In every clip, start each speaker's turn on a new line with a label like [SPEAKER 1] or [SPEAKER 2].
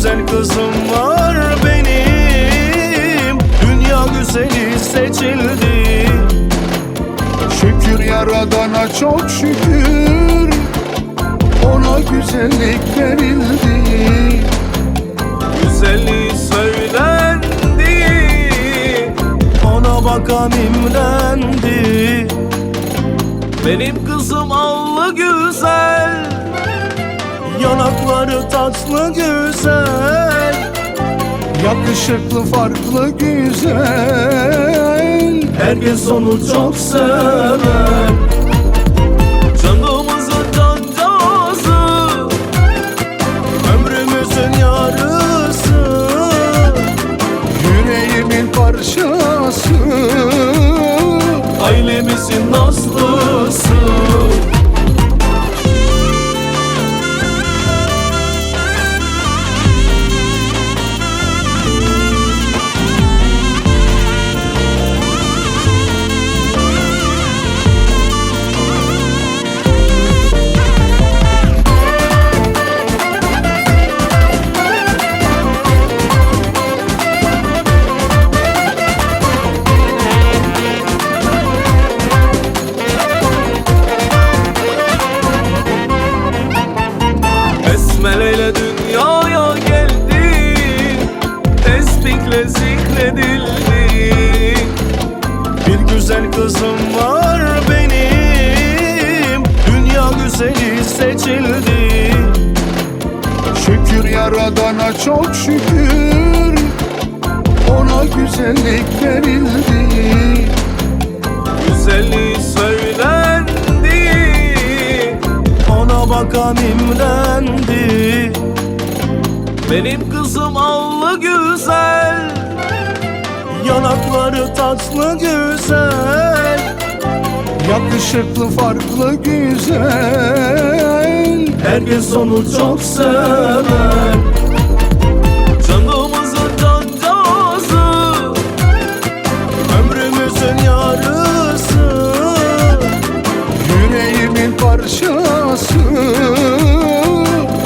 [SPEAKER 1] güzel kızım var benim. Dünya güzeli seçildi.
[SPEAKER 2] Şükür yaradana çok şükür. Ona güzellik verildi.
[SPEAKER 1] Güzeli söylendi. Ona bakan imlendi. Benim kızım allı gül. Yanakları tatlı güzel
[SPEAKER 2] Yakışıklı farklı güzel.
[SPEAKER 1] Herkes onu çok sever.
[SPEAKER 3] Seçildi.
[SPEAKER 2] Şükür yaradana çok şükür. Ona güzellik verildi.
[SPEAKER 3] Güzelliği söylendi. Ona bakan imrendi Benim kızım allı güzel. Yanakları tatlı güzel.
[SPEAKER 2] Yakışıklı farklı güzel
[SPEAKER 3] Herkes onu çok sever. Canımızın cancağızı Ömrümüzün yarısı.
[SPEAKER 2] Yüreğimin parçası.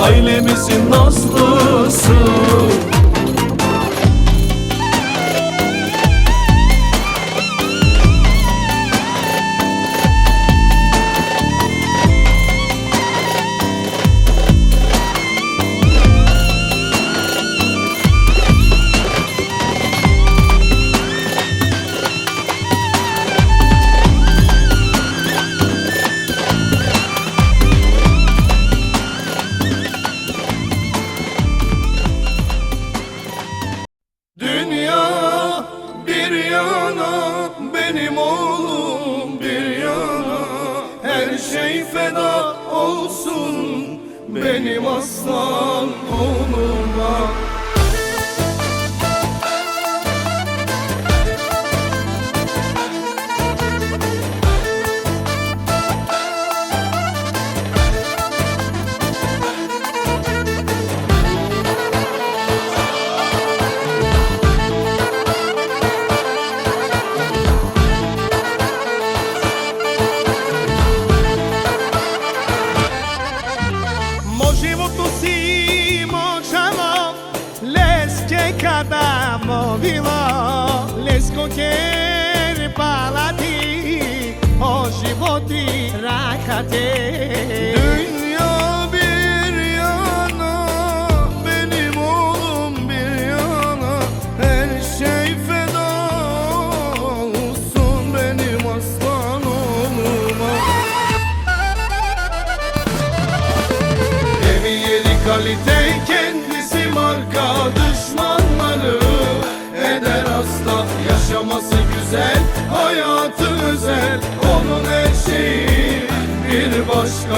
[SPEAKER 3] Ailemizin olsun. Benim aslan oğluma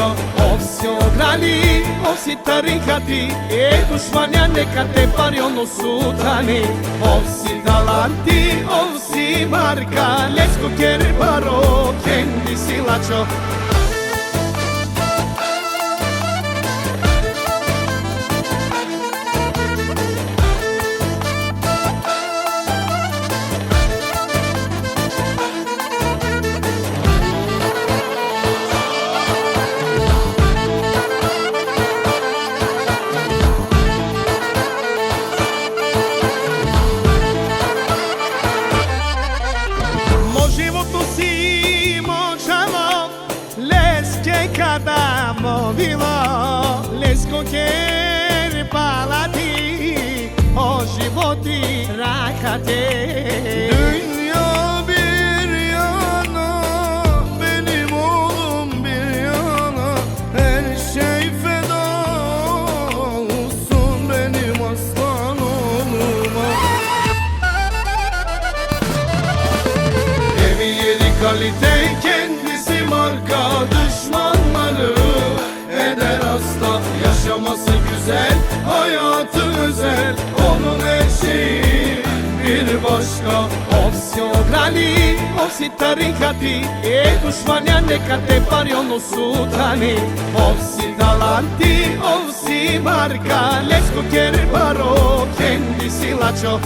[SPEAKER 3] başka
[SPEAKER 4] Ovsi ograni, ovsi tarikati E dušmanja neka te pari ono sutani. Ovsi talanti, ovsi marka Lesko kjer baro, kendisi
[SPEAKER 3] kalite kendisi marka düşmanları eder hasta. Yaşaması güzel hayatı özel. Onun her bir başka.
[SPEAKER 4] Ovsi ograni, ovsi tarikati E dušmanja neka te pari ono sutani Ovsi talanti, ovsi marka Lesko kjer baro, kendisi lačo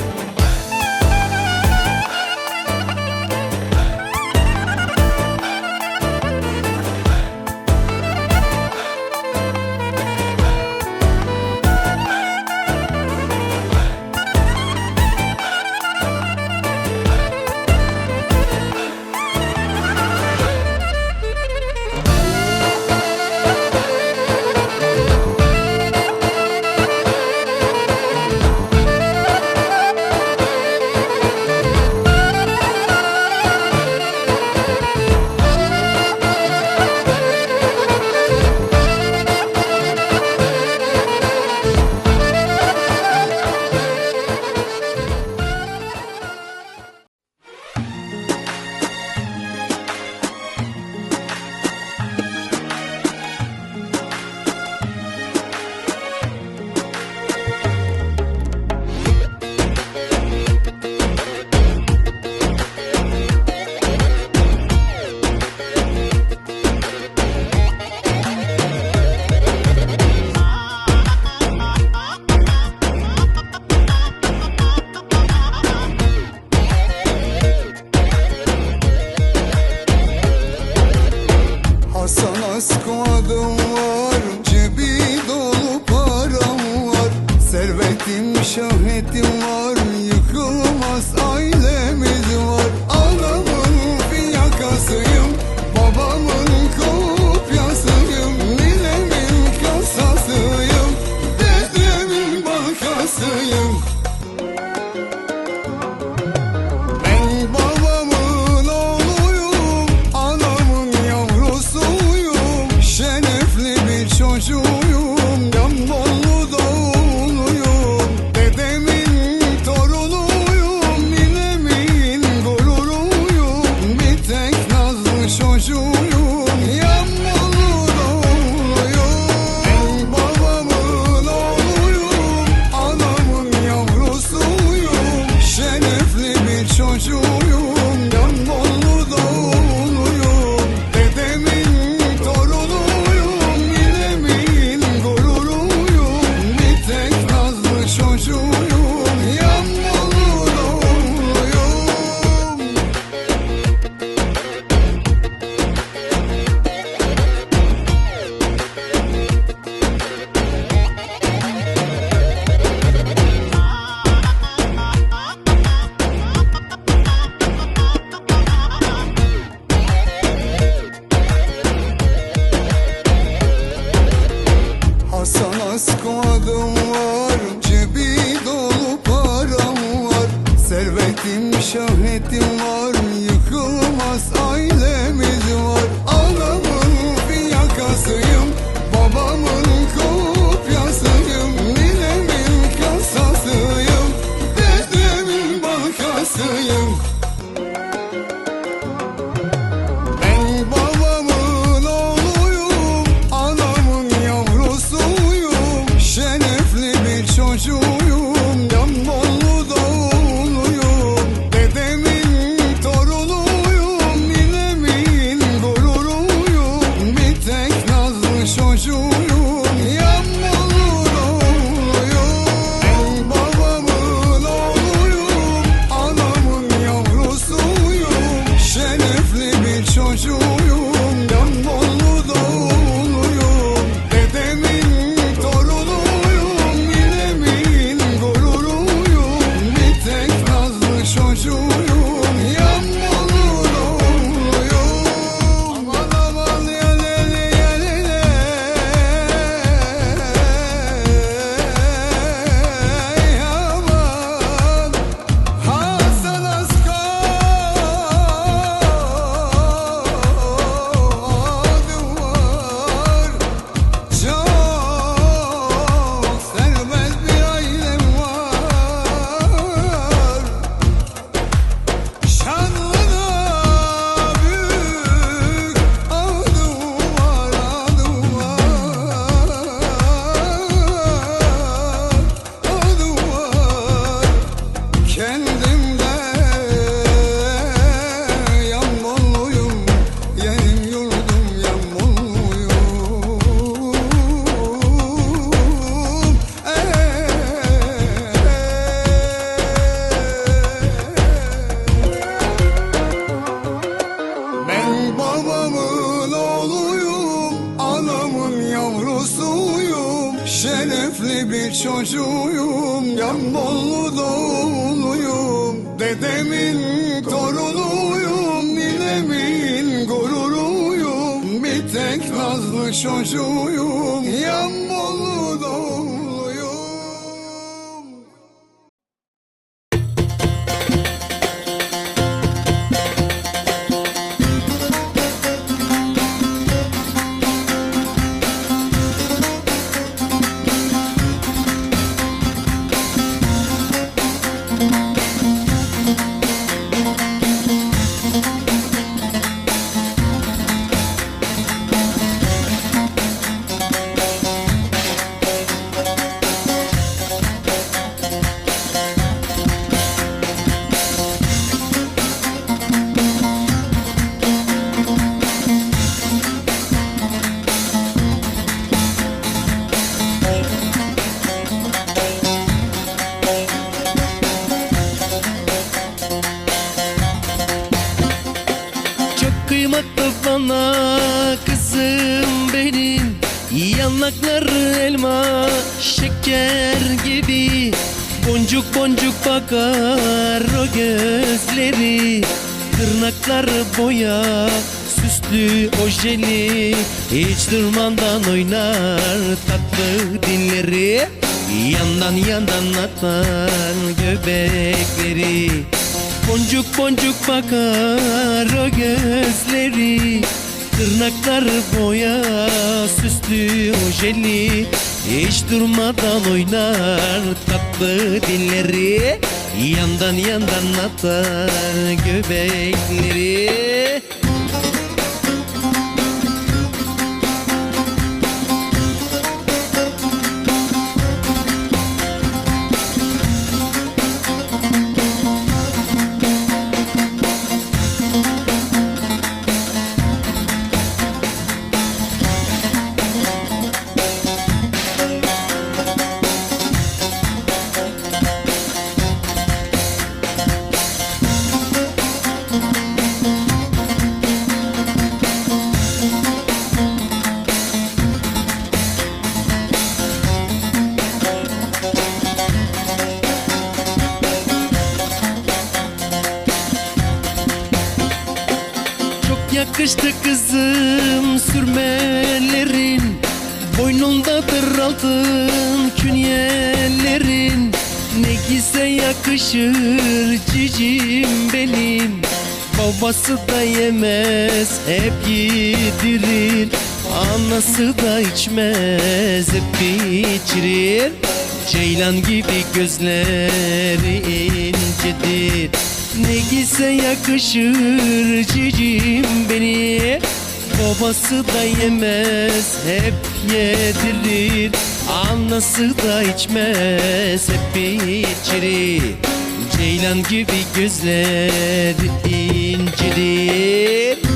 [SPEAKER 5] Erkek çocuğuyum, Yanbollu doğumluyum Dedemin torunuyum, ninemin gururuyum. Bir tek nazlı çocuğuyum,
[SPEAKER 6] Yanbollu Durmadan oynar tatlı dilleri. Yandan yandan atar göbekleri. Boncuk boncuk bakar o gözleri. Tırnakları boya süslü ojeli Hiç durmadan oynar tatlı dilleri. Yandan yandan atar göbekleri yakışır cicim benim. Babası da yemez hep yedirir. Anası da içmez hep içirir. Ceylan gibi gözleri incedir. Ne giyse yakışır cicim beni Babası da yemez hep yedirir. Anası da içmez hep içirir Ceylan gibi gözleri incidir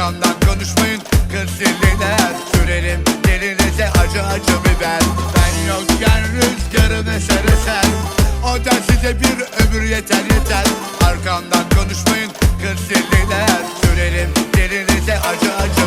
[SPEAKER 7] arkamdan konuşmayın. Kırsililer sürelim Dilinize acı acı biber. Ben yokken rüzgarım eser eser O da size bir ömür yeter yeter. Arkamdan konuşmayın. Kırsililer sürelim Dilinize acı acı